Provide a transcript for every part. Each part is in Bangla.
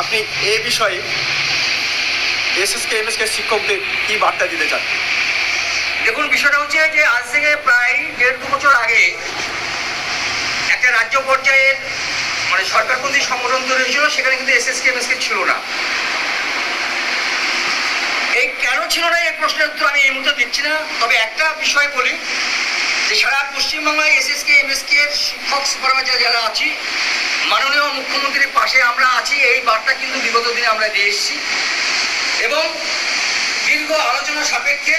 আপনি এ বিষয়ে এসএসকে, এমএসকে শিক্ষকদের কি বার্তা দিতে চান? দেখুন, বিষয়টা হচ্ছে যে আজ থেকে প্রায় দেড় দু বছর আগে একটা রাজ্য পর্যায়ের মানে সরকারপন্থী সংগঠন তৈরি হয়েছিল, সেখানে কিন্তু এসএসকে, এমএসকে ছিল না। এই কেন ছিল না, এই প্রশ্নের উত্তর আমি এই মুহূর্তে দিচ্ছি না। তবে একটা বিষয় বলি যে সারা পশ্চিমবাংলায় এসএসকে, এমএসকে শিক্ষক সুপারভাইজার যারা আছি, মাননীয় মুখ্যমন্ত্রীর পাশে আমরা আছি। এই বার্তা কিন্তু বিগত দিনে আমরা দিয়ে এসেছি। এবং দীর্ঘ আলোচনা সাপেক্ষে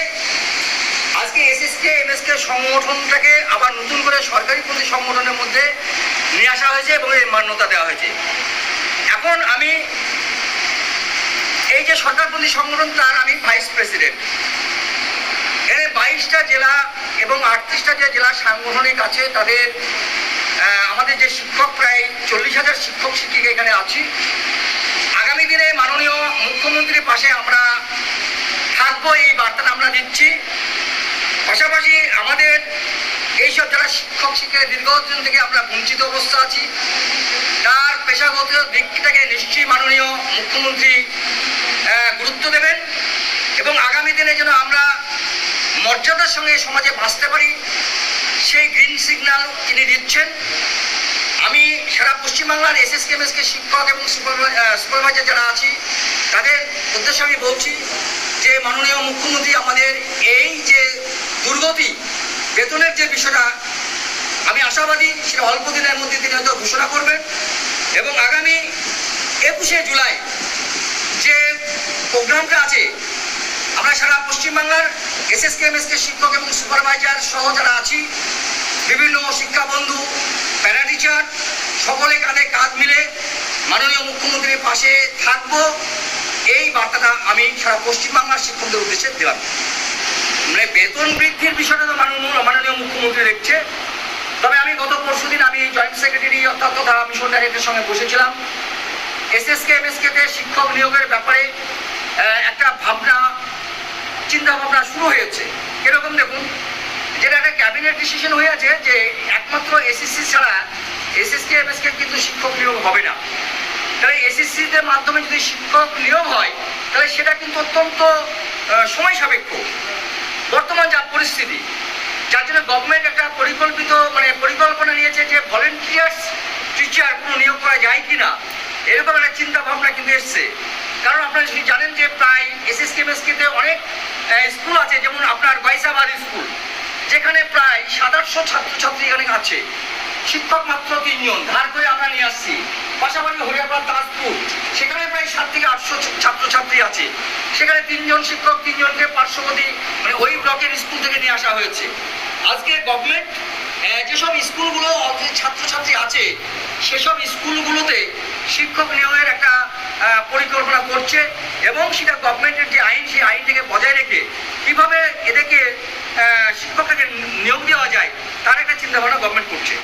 আজকে এসএসকে, এমএসকে সংগঠনটাকে আবার নতুন করে সরকারি প্রতি সংগঠনের মধ্যে নিয়ে আসা হয়েছে এবং এর মান্যতা দেওয়া হয়েছে। এখন আমি এই যে সরকার সরকারপন্থী সংগঠন, তার আমি ভাইস প্রেসিডেন্ট। বাইশটা জেলা এবং আটত্রিশটা যে জেলা সাংগঠনিক আছে, তাদের আমাদের যে শিক্ষক প্রায় চল্লিশ হাজার শিক্ষক শিক্ষিকা এখানে আছি। আগামী দিনে মাননীয় মুখ্যমন্ত্রীর পাশে আমরা থাকব, এই বার্তাটা আমরা দিচ্ছি। পাশাপাশি আমাদের এইসব যারা শিক্ষক শিক্ষিকা দীর্ঘদিন থেকে আমরা বঞ্চিত অবস্থা আছি, তার পেশাগত দিকটাকে নিশ্চয়ই মাননীয় মুখ্যমন্ত্রী আহ, গুরুত্ব দেবেন এবং আগামী দিনে যেন আমরা মর্যাদার সঙ্গে সমাজে বাঁচতে পারি, সেই গ্রিন সিগন্যাল তিনি দিচ্ছেন। আমি সারা পশ্চিমবাংলার এস এস কে শিক্ষক এবং সুপারভাইজার যারা আছি, তাদের উদ্দেশ্যে আমি বলছি যে মাননীয় মুখ্যমন্ত্রী আমাদের এই যে দুর্গতি, বেতনের যে বিষয়টা, আমি আশাবাদী সেটা অল্প দিনের মধ্যে তিনি হয়তো ঘোষণা করবেন এবং আগামী একুশে জুলাই যে প্রোগ্রামটা আছে আমরা সারা পশ্চিমবাংলার এস এস কে শিক্ষক এবং সুপারভাইজার সহ যারা আছি, বিভিন্ন শিক্ষা বন্ধু, প্যারা টিচার সকলে কাঁধে কাঁধ মিলে মাননীয় মুখ্যমন্ত্রীর পাশে থাকব। এই বার্তাটা আমি সারা পশ্চিমবাংলার শিক্ষকদের উদ্দেশ্যে দিলাম। মানে বেতন বৃদ্ধির বিষয়টা তো মাননীয় মাননীয় মুখ্যমন্ত্রী দেখছে। তবে আমি গত পরশুদিন আমি জয়েন্ট সেক্রেটারি অর্থাৎ তথা মিশন ডাইরেক্টরের সঙ্গে বসেছিলাম। এসএসকে, এমএসকে তে শিক্ষক নিয়োগের ব্যাপারে একটা ভাবনা চিন্তা ভাবনা শুরু হয়েছে। কীরকম দেখুন, যেটা একটা ক্যাবিনেট ডিসিশন হয়ে আছে যে একমাত্র এসএসসি ছাড়া এসএসকে এমএসকে কিন্তু শিক্ষক নিয়োগ হবে না। তাহলে এসএসসিদের মাধ্যমে যদি শিক্ষক নিয়োগ হয়, তাহলে সেটা কিন্তু অত্যন্ত সময় সাপেক্ষ। বর্তমান যা পরিস্থিতি, যার জন্য গভর্নমেন্ট একটা পরিকল্পিত মানে পরিকল্পনা নিয়েছে যে ভলেন্টিয়ার্স টিচার কোনো নিয়োগ করা যায় কি না এরকম একটা চিন্তা ভাবনা কিন্তু এসছে। কারণ আপনারা জানেন যে প্রায় এসএসকে এমএসকেতে অনেক স্কুল আছে, যেমন আপনার বাইসাবাদ স্কুল, যেখানে প্রায় সাত আটশো ছাত্রছাত্রী এখানে আছে। শিক্ষক মাত্র তিনজন, ধার করে আমরা নিয়ে আসছি। পাশাপাশি হরিয়াপাড়া তাজপুর সেখানে প্রায় সাত থেকে আটশো ছাত্রছাত্রী আছে। সেখানে তিনজন শিক্ষক, তিনজনকে পার্শ্ববর্তী মানে ওই ব্লকের স্কুল থেকে নিয়ে আসা হয়েছে। আজকে গভর্নমেন্ট যেসব স্কুলগুলো ছাত্রছাত্রী আছে, সেসব স্কুলগুলোতে শিক্ষক নিয়োগের একটা পরিকল্পনা করছে এবং সেটা গভর্নমেন্টের যে আইন, সেই আইনটাকে বজায় রেখে কীভাবে এদেরকে আহ, শিক্ষকটাকে নিয়োগ দেওয়া যায় তার একটা চিন্তা ভাবনা গভর্নমেন্ট করছে।